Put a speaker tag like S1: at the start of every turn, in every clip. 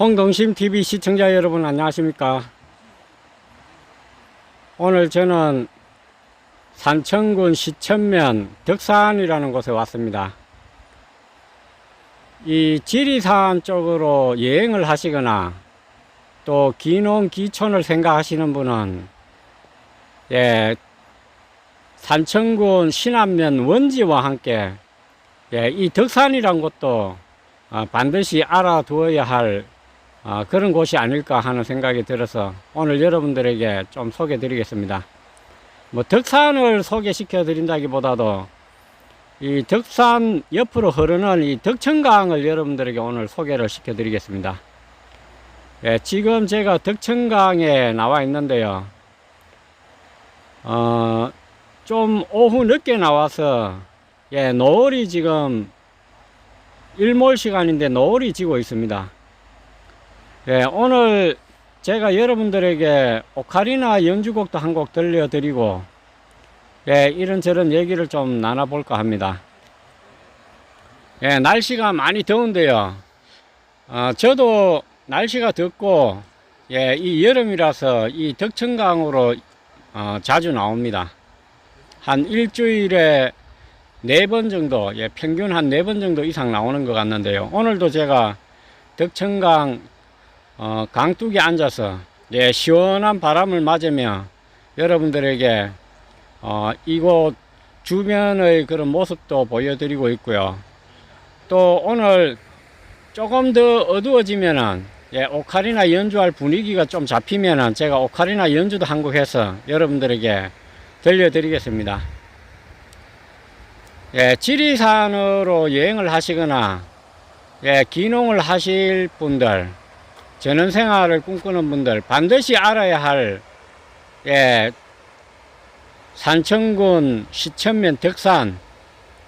S1: 홍동심 TV 시청자 여러분 안녕하십니까? 오늘 저는 산청군 시천면 덕산이라는 곳에 왔습니다. 이 지리산 쪽으로 여행을 하시거나 또 기농 기촌을 생각하시는 분은 예, 산청군 신안면 원지와 함께 예, 이 덕산이란 곳도 아, 반드시 알아두어야 할 아, 그런 곳이 아닐까 하는 생각이 들어서 오늘 여러분들에게 좀 소개해 드리겠습니다. 뭐 덕산을 소개시켜 드린다기보다도 이 덕산 옆으로 흐르는 이 덕천강을 여러분들에게 오늘 소개를 시켜 드리겠습니다. 예, 지금 제가 덕천강에 나와 있는데요. 어, 좀 오후 늦게 나와서 예, 노을이 지금 일몰 시간인데 노을이 지고 있습니다. 예, 오늘 제가 여러분들에게 오카리나 연주곡도 한 곡 들려드리고 예, 이런저런 얘기를 좀 나눠볼까 합니다. 예, 날씨가 많이 더운데요. 어, 저도 날씨가 덥고 예, 이 여름이라서 이 덕천강으로 어, 자주 나옵니다. 한 일주일에 네 번 정도, 예, 평균 한 네 번 정도 이상 나오는 것 같는데요. 오늘도 제가 덕천강 어, 강둑에 앉아서 예, 시원한 바람을 맞으며 여러분들에게 어, 이곳 주변의 그런 모습도 보여드리고 있고요. 또 오늘 조금 더 어두워지면은 예, 오카리나 연주할 분위기가 좀 잡히면은 제가 오카리나 연주도 한곡 해서 여러분들에게 들려드리겠습니다. 예, 지리산으로 여행을 하시거나 예, 기농을 하실 분들 전원 생활을 꿈꾸는 분들 반드시 알아야 할 예, 산청군 시천면 덕산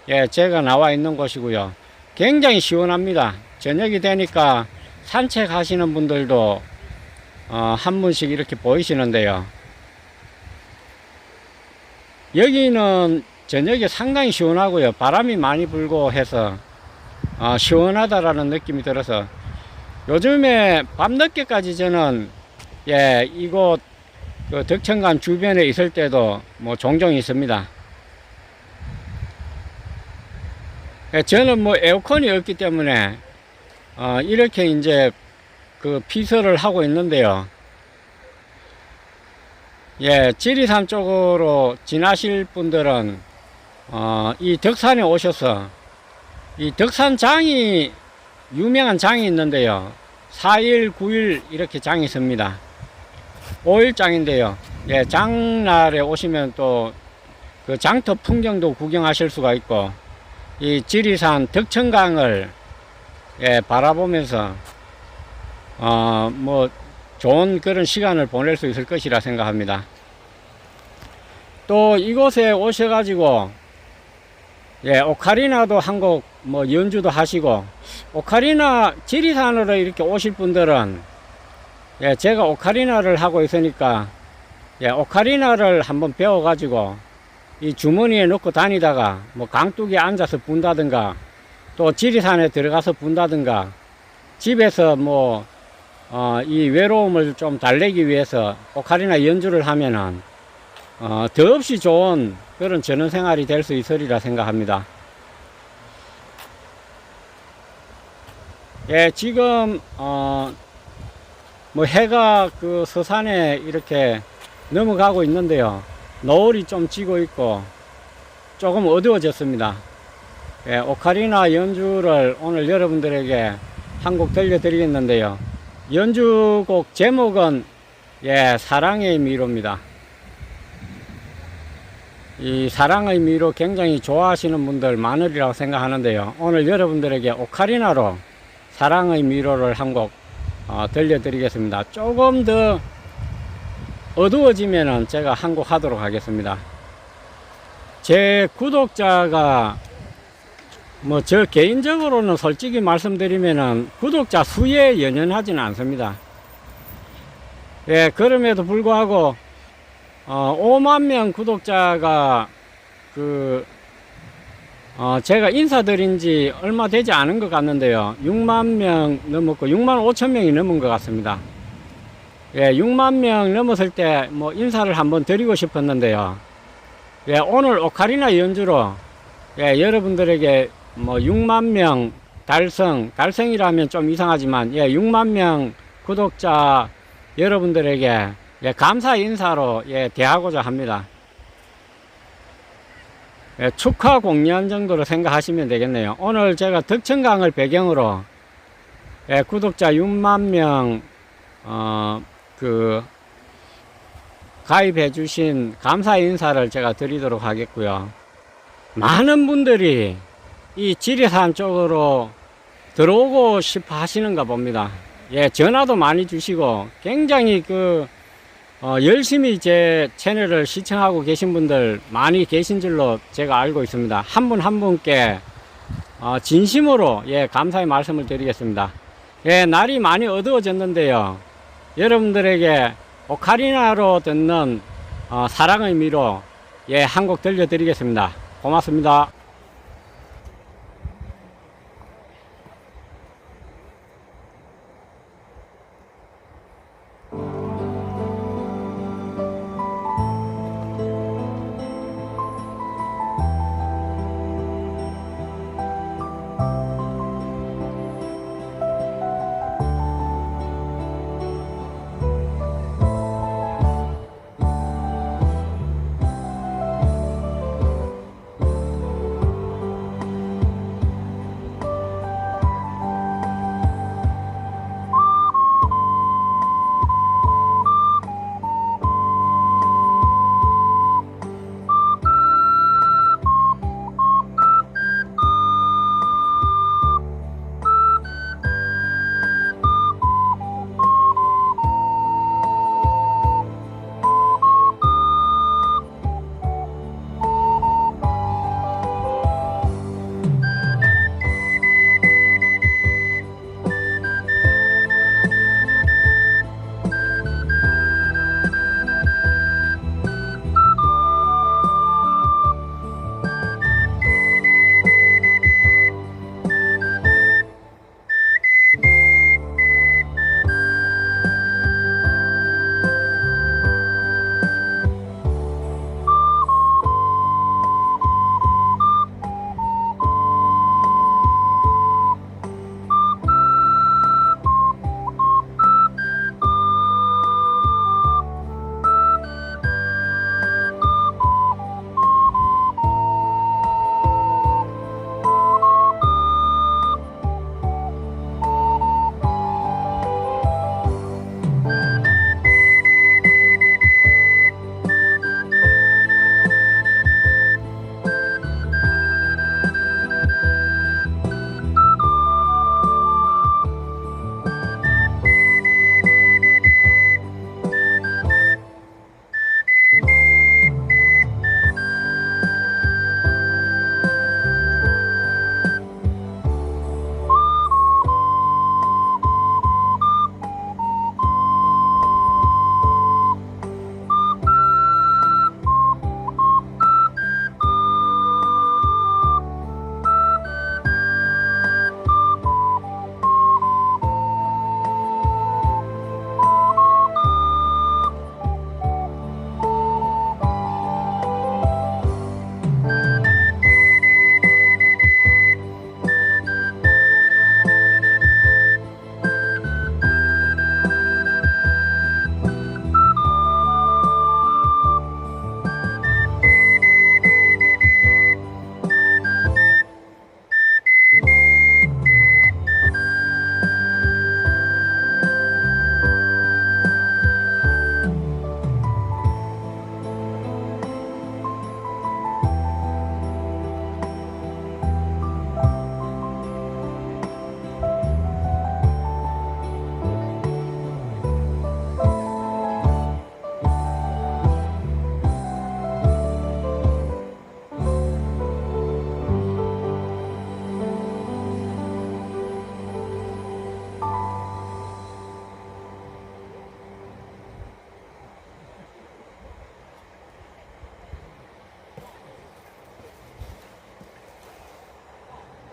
S1: 예, 제가 나와 있는 곳이고요. 굉장히 시원합니다. 저녁이 되니까 산책하시는 분들도 어, 한 분씩 이렇게 보이시는데요. 여기는 저녁에 상당히 시원하고요. 바람이 많이 불고 해서 어, 시원하다라는 느낌이 들어서 요즘에 밤늦게까지 저는 예 이곳 그 덕천강 주변에 있을 때도 뭐 종종 있습니다. 예, 저는 뭐 에어컨이 없기 때문에 어, 이렇게 이제 그 피서를 하고 있는데요. 예, 지리산 쪽으로 지나실 분들은 어, 이 덕산에 오셔서 이 덕산장이 유명한 장이 있는데요. 4일, 9일 이렇게 장이 있습니다. 5일 장인데요. 예, 장날에 오시면 또 그 장터 풍경도 구경하실 수가 있고 이 지리산 덕천강을 예, 바라보면서 어, 뭐 좋은 그런 시간을 보낼 수 있을 것이라 생각합니다. 또 이곳에 오셔가지고 예, 오카리나도 한 곡 뭐 연주도 하시고 오카리나 지리산으로 이렇게 오실 분들은 예, 제가 오카리나를 하고 있으니까 예, 오카리나를 한번 배워 가지고 이 주머니에 넣고 다니다가 뭐 강둑에 앉아서 분다든가 또 지리산에 들어가서 분다든가 집에서 뭐 어, 이 외로움을 좀 달래기 위해서 오카리나 연주를 하면은 어, 더없이 좋은 그런 전원 생활이 될 수 있으리라 생각합니다. 예, 지금 어, 뭐 해가 그 서산에 이렇게 넘어가고 있는데요. 노을이 좀 지고 있고 조금 어두워졌습니다. 예, 오카리나 연주를 오늘 여러분들에게 한 곡 들려드리겠는데요. 연주곡 제목은 예, 사랑의 미로입니다. 이 사랑 의 미로 굉장히 좋아하시는 분들 많으리라고 생각하는데요. 오늘 여러분들에게 오카리나로 사랑의 미로를 한곡 어, 들려드리겠습니다. 조금 더 어두워지면은 제가 한 곡 하도록 하겠습니다. 제 구독자가 뭐 저 개인적으로는 솔직히 말씀드리면은 구독자 수에 연연하지는 않습니다. 예, 그럼에도 불구하고 어, 5만 명 구독자가 그 어, 제가 인사드린 지 얼마 되지 않은 것 같는데요. 6만 명 넘었고, 6만 5천 명이 넘은 것 같습니다. 예, 6만 명 넘었을 때 뭐 인사를 한번 드리고 싶었는데요. 예, 오늘 오카리나 연주로 예, 여러분들에게 뭐 6만 명 달성, 달성이라면 좀 이상하지만 예, 6만 명 구독자 여러분들에게 예, 감사 인사로 예, 대하고자 합니다. 예, 축하 공연 정도로 생각하시면 되겠네요. 오늘 제가 덕천강을 배경으로 예, 구독자 6만 명, 어, 그, 가입해 주신 감사 인사를 제가 드리도록 하겠고요. 많은 분들이 이 지리산 쪽으로 들어오고 싶어 하시는가 봅니다. 예, 전화도 많이 주시고 굉장히 그 어, 열심히 제 채널을 시청하고 계신 분들 많이 계신 줄로 제가 알고 있습니다. 한분한 분께 어, 진심으로 예, 감사의 말씀을 드리겠습니다. 예, 날이 많이 어두워졌는데요. 여러분들에게 오카리나로 듣는 어, 사랑의 미로 예, 한 곡 들려드리겠습니다. 고맙습니다.